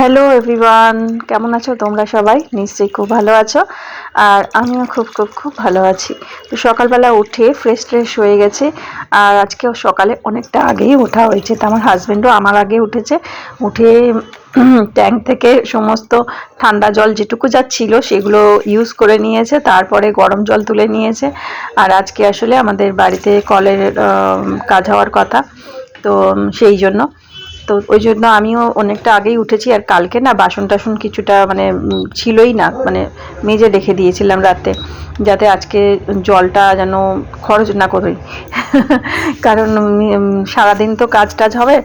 Hello everyone কেমন আছো? তোমরা সবাই? নিশ্চয়ই খুব ভালো আছো। আর আমিও খুব খুব খুব ভালো আছি। তো সকালবেলা উঠে ফ্রেশ ট্রেশ হয়ে গেছে। আর আজকেও সকালে অনেকটা আগেই ওঠা হয়েছে। তো আমার হাজব্যান্ডও আমার আগে উঠেছে। উঠে ট্যাঙ্ক থেকে সমস্ত ঠান্ডা জল যেটুকু যা ছিল সেগুলো ইউজ করে নিয়েছে। তারপরে গরম জল তুলে নিয়েছে। আর আজকে আসলে আমাদের বাড়িতে কলের কাজ হওয়ার কথা। তো, সেই জন্য তো ওই জন্য আমিও অনেকটা আগেই উঠেছি আর কালকে না বাসন টাসন কিছুটা মানে ছিলই না মানে মেজে রেখে দিয়েছিলাম রাতে যাতে আজকে জলটা যেন খরচ না করি। কারণ সারাদিন তো কাজ টাজ হবে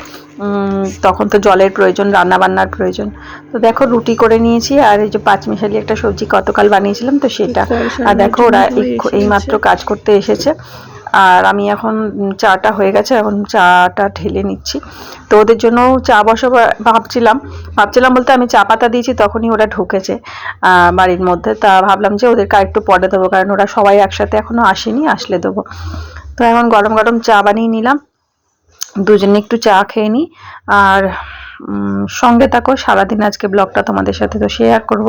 তখন তো জলের প্রয়োজন রান্না বান্নার প্রয়োজন। তো দেখো রুটি করে নিয়েছি আর এই যে পাঁচমিশালি একটা সবজি গতকাল বানিয়েছিলাম তো সেটা। আর দেখো ওরা এই- এইমাত্র কাজ করতে এসেছে। আর আমি এখন চাটা হয়ে গেছে এখন চাটা ঢেলে নিচ্ছি। তো ওদের জন্য চা বসাবো ভাবছিলাম। ভাবছিলাম বলতে আমি চা পাতা দিয়েছি, তখনই ওরা ঢুকেছে বাড়ির মধ্যে। তা ভাবলাম যে ওদেরকে একটু পরে দেবো, কারণ ওরা সবাই একসাথে এখনও আসেনি, আসলে দেবো। তো এখন গরম গরম চা বানিয়ে নিলাম। দুজনে একটু চা খেয়ে নিই আর সঙ্গে থাকো, সারাদিন আজকে ব্লগটা তোমাদের সাথে তো শেয়ার করব।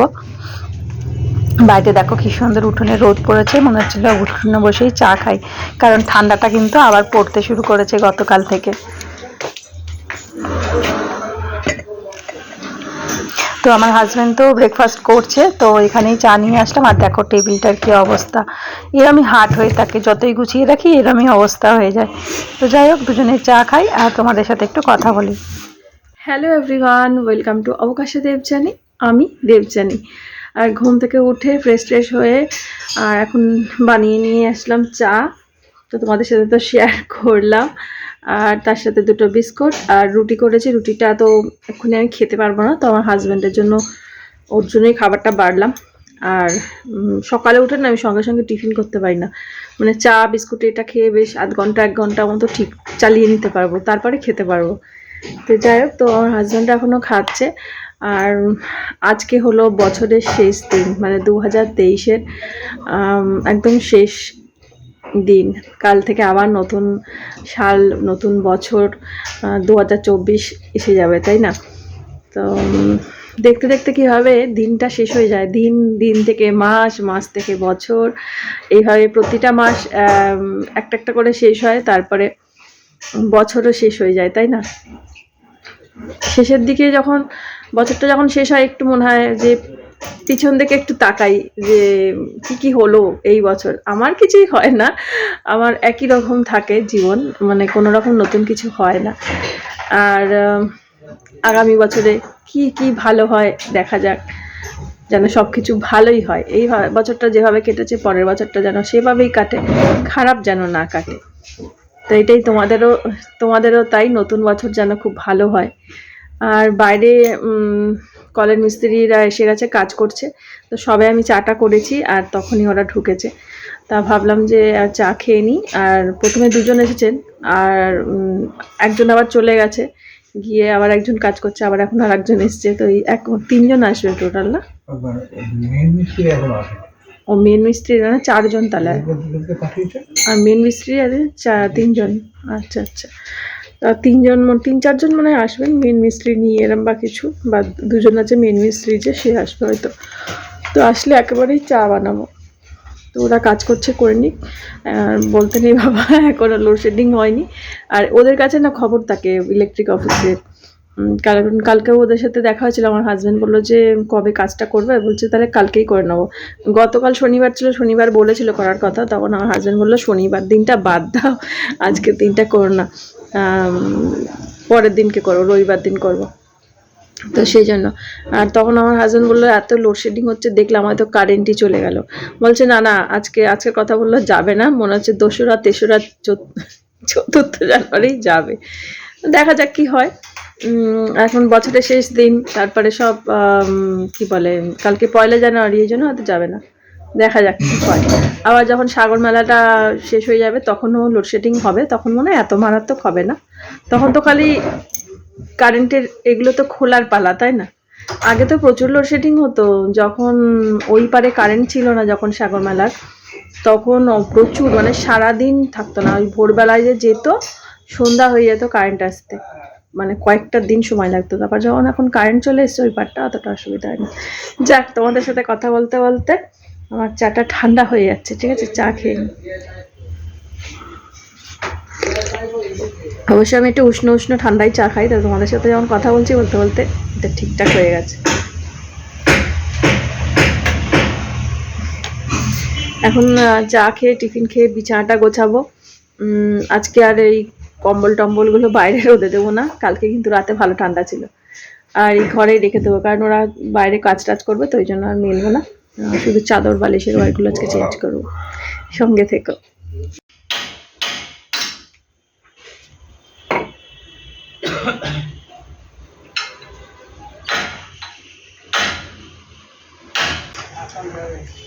বাইরে দেখো কি সুন্দর উঠোনে রোদ পড়েছে, মনে হচ্ছিল উঠোনে বসেই চা খাই। কারণ ঠান্ডাটা কিন্তু আবার পড়তে শুরু করেছে গতকাল থেকে। তো আমার হাজব্যান্ড তো ব্রেকফাস্ট করছে, তো এখানেই চা নিয়ে আসলাম আর দেখো টেবিলটার কি অবস্থা। এরমই হাট হয়ে থাকে, যতই গুছিয়ে রাখি এরমই অবস্থা হয়ে যায়। তো যাই হোক, দুজনে চা খাই আর তোমাদের সাথে একটু কথা বলি। হ্যালো এভরিওয়ান ওয়েলকাম টু অবকাশে দেবজানি আমি দেবজানি আর ঘুম থেকে উঠে ফ্রেশ ট্রেশ হয়ে, আর এখন বানিয়ে নিয়ে আসলাম চা। তো তোমাদের সাথে তো শেয়ার করলাম। আর তার সাথে দুটো বিস্কুট। আর রুটি করেছি, রুটিটা তো এক্ষুনি আমি খেতে পারব না, তো আমার হাজব্যান্ডের জন্য ওর জন্যই খাবারটা বাড়লাম। আর সকালে উঠে না আমি সঙ্গে সঙ্গে টিফিন করতে পারি না। মানে চা, বিস্কুট এটা খেয়ে বেশ আধ ঘণ্টা, এক ঘণ্টা মতো ঠিক চালিয়ে নিতে পারব, তারপরে খেতে পারব। তো যাই হোক, তো আমার হাজব্যান্ড এখনও খাচ্ছে। আর, আজকে হলো বছরের শেষ দিন মানে দু হাজার তেইশের একদম শেষ দিন। কাল থেকে আবার নতুন সাল, নতুন বছর দু হাজার চব্বিশ এসে যাবে, তাই না? তো দেখতে দেখতে কি হবে? দিনটা শেষ হয়ে যায়। দিন দিন থেকে মাস মাস থেকে বছর। এইভাবে প্রতিটা মাস একটা একটা করে শেষ হয়। তারপরে বছরও শেষ হয়ে যায়, তাই না? শেষের দিকে যখন, বছরটা যখন শেষ হয়, একটু মনে হয় যে পিছন দিকে একটু তাকাই যে কি কি হলো এই বছর। আমার কিছুই হয় না। আমার একই রকম থাকে জীবন মানে কোনো রকম নতুন কিছু হয় না। আর আগামী বছরে কি কি ভালো হয় দেখা যাক। যেন সব কিছু ভালোই হয়। এই বছরটা যেভাবে কেটেছে, পরের বছরটা যেন সেভাবেই কাটে। খারাপ যেন না কাটে। তো এটাই তোমাদেরও তোমাদেরও তাই নতুন বছর যেন খুব ভালো হয়। আর বাইরে কলের মিস্ত্রিরা এসে গেছে কাজ করছে। তো সবে আমি চাটা করেছি আর তখনই ওরা ঢুকেছে। তা ভাবলাম যে আর চা খেয়ে নিই। আর প্রথমে দুজন এসেছেন আর একজন আবার চলে গেছে। গিয়ে আবার একজন কাজ করছে আবার এখন আর একজন এসছে। তো এই এক তিনজন আসবে টোটাল না? মেন ও মেন মিস্ত্রি না চারজন তাহলে। আর মেন মিস্ত্রি আছে চার তিনজন। আচ্ছা আচ্ছা। তিনজন তিন, চারজন মনে হয় আসবেন মেন মিস্ত্রি নিয়ে এরম বা কিছু, বা দুজন আছে মেন মিস্ত্রি যে, সে আসবে হয়তো। তো আসলে একেবারেই চা বানাবো। তো ওরা কাজ করছে, করে নিক। বলতে নেই বাবা এখনও লোডশেডিং হয়নি। আর ওদের কাছে না খবর থাকে ইলেকট্রিক অফিসে কারণ কালকেও ওদের সাথে দেখা হয়েছিল, আমার হাজব্যান্ড বলল যে, কবে কাজটা করবে? বলছে, তাহলে কালকেই করে নেব। গতকাল শনিবার ছিল, শনিবার বলেছিল করার কথা, তখন আমার হাজব্যান্ড বলল, শনিবার দিনটা বাদ দাও আজকের দিনটা করো না। পরের দিনকে করো রবিবার দিন করব। তো সেই জন্য। আর তখন আমার হাজব্যান্ড বলল, এত লোডশেডিং হচ্ছে, দেখলাম হয়তো কারেন্টই চলে গেল। বলছে, না না, আজকে আজকে কথা বলল যাবে না, মনে হচ্ছে দোসরা, তেসরা চতুর্থ জানুয়ারি যাবে। দেখা যাক কি হয়। এখন বছরের শেষ দিন, তারপরে সব কি বলে, কালকে পয়লা জানুয়ারি, এই জন্য হয়তো যাবে না। দেখা যাক কি হয়। আবার যখন সাগর মেলাটা শেষ হয়ে যাবে, তখনও লোডশেডিং হবে, তখন মনে হয় এত মারাত্মক হবে না। তখন তো খালি কারেন্টের এগুলো তো খোলার পালা, তাই না? আগে তো প্রচুর লোডশেডিং হতো, যখন ওই পারে কারেন্ট ছিল না যখন সাগর মেলার, তখন প্রচুর মানে সারাদিন থাকতো না। ওই ভোরবেলায় যে যেত, সন্ধ্যা হয়ে যেত কারেন্ট আসতে। মানে কয়েকটা দিন সময় লাগতো। তারপর যখন এখন কারেন্ট চলে এসছে, ওই পারটা অতটা অসুবিধা হয়নি যাক, তোমাদের সাথে কথা বলতে বলতে আমার চাটা ঠান্ডা হয়ে যাচ্ছে, ঠিক আছে? চা খেয়ে নিই। অবশ্যই আমি একটু উষ্ণ উষ্ণ ঠান্ডাই চা খাই, তো তোমাদের সাথে যখন কথা বলছি বলতে বলতে এটা ঠিকঠাক হয়ে গেছে। এখন চা খেয়ে, টিফিন খেয়ে বিছানাটা গোছাবো। আজকে আর এই কম্বল টম্বলগুলো বাইরে রোদে দেবো না, কালকে কিন্তু রাতে ভালো ঠান্ডা ছিল। আর এই ঘরেই রেখে দেবো, কারণ ওরা বাইরে কাজ টাজ করবে, তো ওই জন্য আর মিলবো না। শুধু চাদর বালিশের ওয়ারগুলো আজকে চেঞ্জ করব সঙ্গে থেকো তো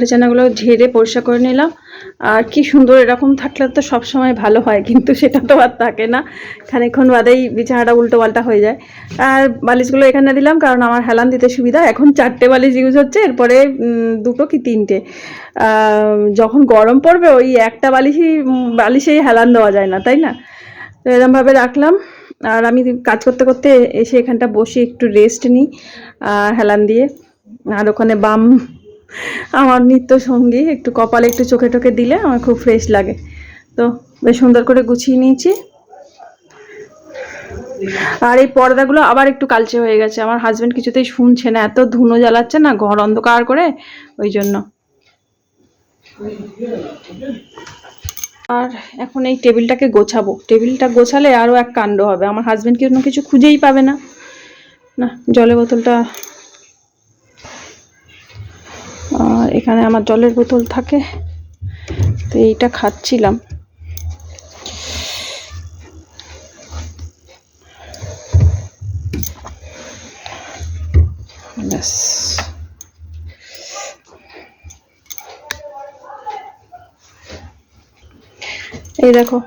টিছানাগুলো ঝেড়ে পরিষ্কার করে নিলাম। আর কি সুন্দর এরকম থাকলে তো সব সময় ভালো হয়, কিন্তু সেটা তো আর থাকে না। খানিকক্ষণ বাদেই বিছানাটা উল্টো পাল্টা হয়ে যায়। আর বালিশগুলো এখানে দিলাম, কারণ আমার হেলান দিতে সুবিধা। এখন চারটে বালিশ ইউজ হচ্ছে, এরপরে দুটো কি তিনটে? যখন গরম পড়বে, ওই একটা বালিশই, বালিশেই হেলান দেওয়া যায় না, তাই না? তো এরমভাবে রাখলাম। আর আমি কাজ করতে করতে এসে এখানটা বসে একটু রেস্ট নিই হেলান দিয়ে। আর ওখানে বাম আমার নিত্য সঙ্গী, একটু কপালে একটু চোখে টোকে দিলে আমার খুব ফ্রেশ লাগে। তো বেশ সুন্দর করে গুছিয়ে নিয়েছি। আর এই পর্দাগুলো আবার একটু কালচে হয়ে গেছে। আমার হাজব্যান্ড কিছুতেই শুনছে না, এত ধুনো জ্বালাচ্ছে না, ঘর অন্ধকার করে, ওই জন্য। আর এখন এই টেবিলটাকে গোছাবো। টেবিলটা গোছালে আরও এক কাণ্ড হবে। আমার হাজবেন্ড কোনো কিছু খুঁজেই পাবে না? না, জলের বোতলটা আর এখানে আমার জলের বোতল থাকে। তো এইটা খাচ্ছিলাম। ব্যাস। এই দেখো,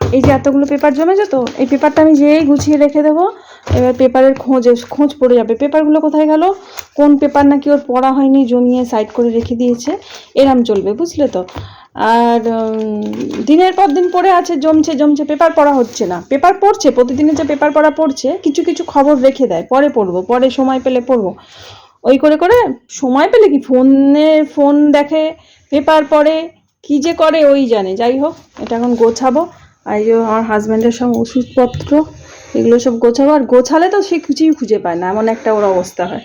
এই যে এতগুলো পেপার জমেছে তো, এই পেপারটা আমি যেই গুছিয়ে রেখে দেবো, এবার পেপারের খোঁজে, খোঁজ পড়ে যাবে। পেপারগুলো কোথায় গেল? কোন পেপার নাকি ওর পড়া হয়নি, জমিয়ে সাইড করে রেখে দিয়েছে, এরম চলবে, বুঝলে তো? আর দিনের পর দিন পড়ে আছে, জমছে জমছে, পেপার পড়া হচ্ছে না। পেপার পড়ছে প্রতিদিনের যে পেপার পড়া পড়ছে, কিছু কিছু খবর রেখে দেয়, পরে পড়ব, পরে সময় পেলে পড়ব। ওই করে করে সময় পেলে কি ফোনে, ফোন দেখে, পেপার পড়ে, কি যে করে, ওই জানে। যাই হোক, এটা এখন গোছাবো। আর এই যে আমার হাজব্যান্ডের সব ওষুধপত্র, এগুলো সব গোছাবো। আর গোছালে তো সে কিছুই খুঁজে পায় না, এমন একটা ওর অবস্থা হয়।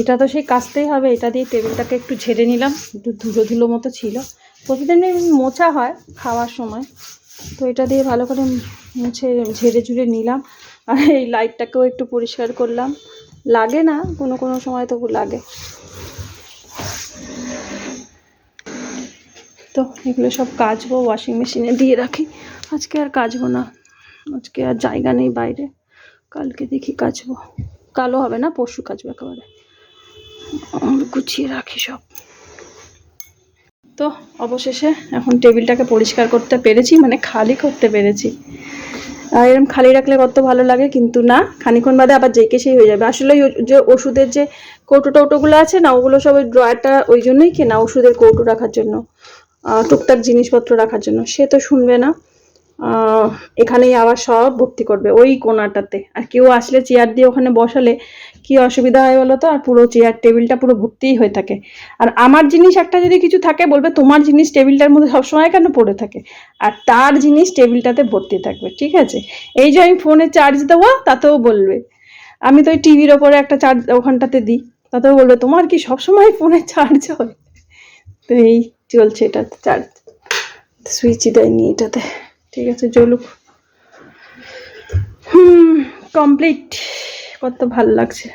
এটা তো সেই কাচতেই হবে, এটা দিয়ে টেবিলটাকে একটু ঝেড়ে নিলাম, একটু ধুলো ধুলো মতো ছিল। প্রতিদিন মোছা হয় খাওয়ার সময়, তো এটা দিয়ে ভালো করে মুছে ঝেড়ে ঝুড়ে নিলাম। আর এই লাইটটাকেও একটু পরিষ্কার করলাম। লাগে না, কোনো কোনো সময় তবু লাগে। তো এগুলো সব কাচবো ওয়াশিং মেশিনে দিয়ে রাখি। আজকে আর কাচবো না, আজকে আর জায়গা নেই বাইরে। কালকে দেখি কাচবো। কালো হবে না, পরশু কাচবো একেবারে। গুছিয়ে রাখি সব। তো অবশেষে এখন টেবিলটাকে পরিষ্কার করতে পেরেছি মানে খালি করতে পেরেছি। আর এরকম খালি রাখলে কত ভালো লাগে, কিন্তু না খানিক্ষণ বাদে আবার যেকে সেই হয়ে যাবে। আসলে যে ওষুধের যে কৌটো টৌটোগুলো আছে না, ওগুলো সব ওই ড্রয়ারটা ওই জন্যই কেনা, ওষুধের কৌটো রাখার জন্য টুকটাক জিনিসপত্র রাখার জন্য। সে তো শুনবে না। এখানেই আবার সব ভর্তি করবে, ওই কোনাটাতে আর কেউ আসলে চেয়ার দিয়ে ওখানে বসালে কি অসুবিধা হয় বলো তো? আর পুরো চেয়ার টেবিলটা পুরো ভর্তিই হয়ে থাকে। আর আমার জিনিস একটা যদি কিছু থাকে, বলবে তোমার জিনিস টেবিলটার মধ্যে সবসময় কেন পড়ে থাকে? আর তার জিনিস টেবিলটাতে ভর্তি থাকবে, ঠিক আছে? এই যে আমি ফোনে চার্জ দেবো, তাতেও বলবে। আমি তো ওই টিভির ওপরে একটা চার্জ ওখানটাতে দিই, তাতেও বলবে, তোমার কি সবসময় ফোনে চার্জ হয়? তো এই চলছে এটাতে চার্জ সুইচই দেয়নি এটাতে। ঠিক আছে চলুক হুম কমপ্লিট কত ভালো লাগছে।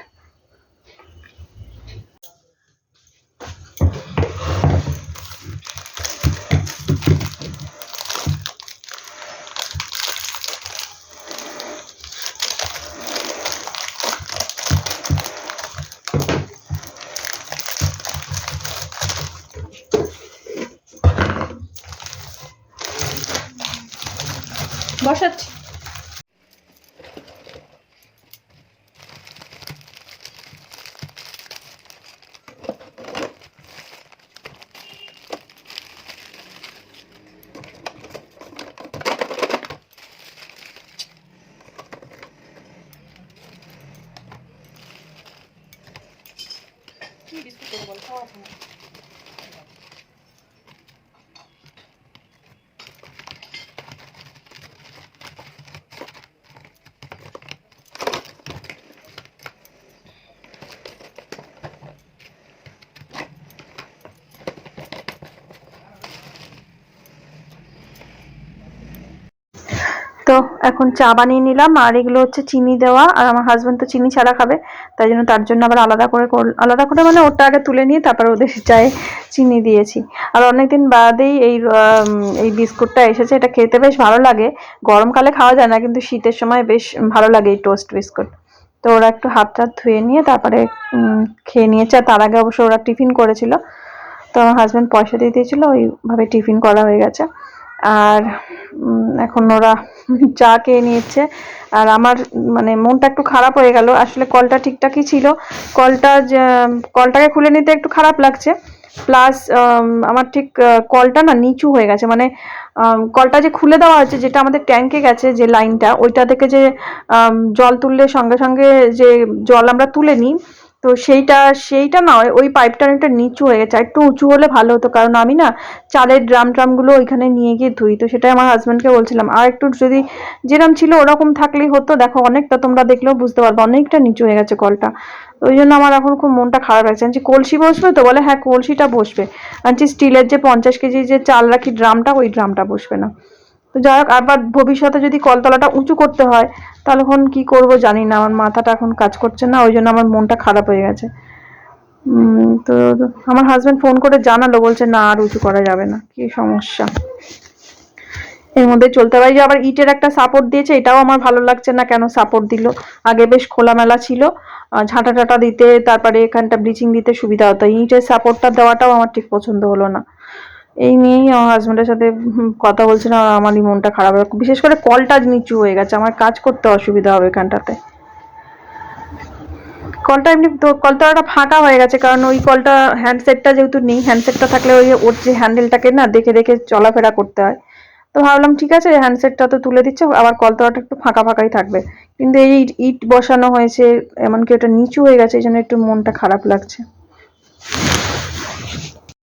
잘 তো এখন চা বানিয়ে নিলাম, আর এগুলো হচ্ছে চিনি দেওয়া, আর আমার হাজবেন্ড তো চিনি ছাড়া খাবে, তাই জন্য তার জন্য আবার আলাদা করে কর- আলাদা করে মানে ওটা আগে তুলে নিয়ে তারপর ওদের চায়ে চিনি দিয়েছি। আর অনেকদিন বাদেই এই এই বিস্কুটটা এসেছে, এটা খেতে বেশ ভালো লাগে। গরমকালে খাওয়া যায় না, কিন্তু শীতের সময় বেশ ভালো লাগে এই টোস্ট বিস্কুট। তো ওরা একটু হাত টাত ধুয়ে নিয়ে তারপরে খেয়ে নিয়েছে, আর তার আগে অবশ্য ওরা টিফিন করেছিল। তো আমার হাজব্যান্ড পয়সা দিয়ে দিয়েছিল, ওইভাবে টিফিন করা হয়ে গেছে। আর এখন ওরা চা খেয়ে নিচ্ছে আর আমার মানে মনটা একটু খারাপ হয়ে গেল। আসলে কলটা ঠিকঠাকই ছিল। কলটা কলটাকে খুলে নিতে একটু খারাপ লাগছে। প্লাস আমার ঠিক কলটা না নিচু হয়ে গেছে। মানে কলটা যে খুলে দেওয়া হয়েছে, যেটা আমাদের ট্যাঙ্কে গেছে যে লাইনটা, ওইটা থেকে যে জল তুললে সঙ্গে সঙ্গে যে জল আমরা তুলে নিই তো সেইটা সেইটা না, ওই পাইপটা অনেকটা নিচু হয়ে গেছে। একটু উঁচু হলে ভালো হতো, কারণ আমি না চালের ড্রাম ট্রামগুলো ওইখানে নিয়ে গিয়ে ধুই। তো সেটাই আমার হাজব্যান্ডকে বলছিলাম। আর একটু যদি যেরকম ছিল ওরকম থাকলেই হতো। দেখো, অনেকটা তোমরা দেখলেও বুঝতে পারবে। অনেকটা নিচু হয়ে গেছে কলটা। ওই জন্য আমার এখন খুব মনটা খারাপ লাগছে আনছি, কলসি বসবে তো? বলে হ্যাঁ কলসিটা বসবে। আনছি, স্টিলের যে পঞ্চাশ কেজি যে চাল রাখি ড্রামটা, ওই ড্রামটা বসবে না। তো যাই হোক, আবার ভবিষ্যতে যদি কলতলাটা উঁচু করতে হয়, তাহলে এখন কি করব জানি না। আমার মাথাটা এখন কাজ করছে না, ওই জন্য আমার মনটা খারাপ হয়ে গেছে। তো আমার হাজব্যান্ড ফোন করে জানালো, বলছে না, আর উঁচু করা যাবে না, কি সমস্যা। এর মধ্যে চলতে পারি যে আবার ইটের একটা সাপোর্ট দিয়েছে, এটাও আমার ভালো লাগছে না, কেন সাপোর্ট দিল? আগে বেশ খোলামেলা ছিল ঝাঁটা টাটা দিতে, তারপরে এখানটা ব্লিচিং দিতে সুবিধা হতো। ইটের সাপোর্টটা দেওয়াটাও আমার ঠিক পছন্দ হলো না। এই নিয়েই আমার হাজব্যান্ডের সাথে কথা বলছিলাম আমারই মনটা খারাপ হবে বিশেষ করে কলটা নিচু হয়ে গেছে, আমার কাজ করতে অসুবিধা হবে এখানটাতে। কলটা এমনি, তো কলতলাটা ফাঁকা হয়ে গেছে, কারণ ওই কলটা হ্যান্ডসেটটা যেহেতু নেই হ্যান্ডসেটটা থাকলে ওই ওর যে হ্যান্ডেলটাকে না, দেখে দেখে চলাফেরা করতে হয়। তো ভাবলাম, ঠিক আছে হ্যান্ডসেটটা তো তুলে দিচ্ছে, আবার কলতলাটা একটু ফাঁকা ফাঁকাই থাকবে। কিন্তু এই ইট বসানো হয়েছে, এমনকি ওটা নিচু হয়ে গেছে, এই জন্য একটু মনটা খারাপ লাগছে।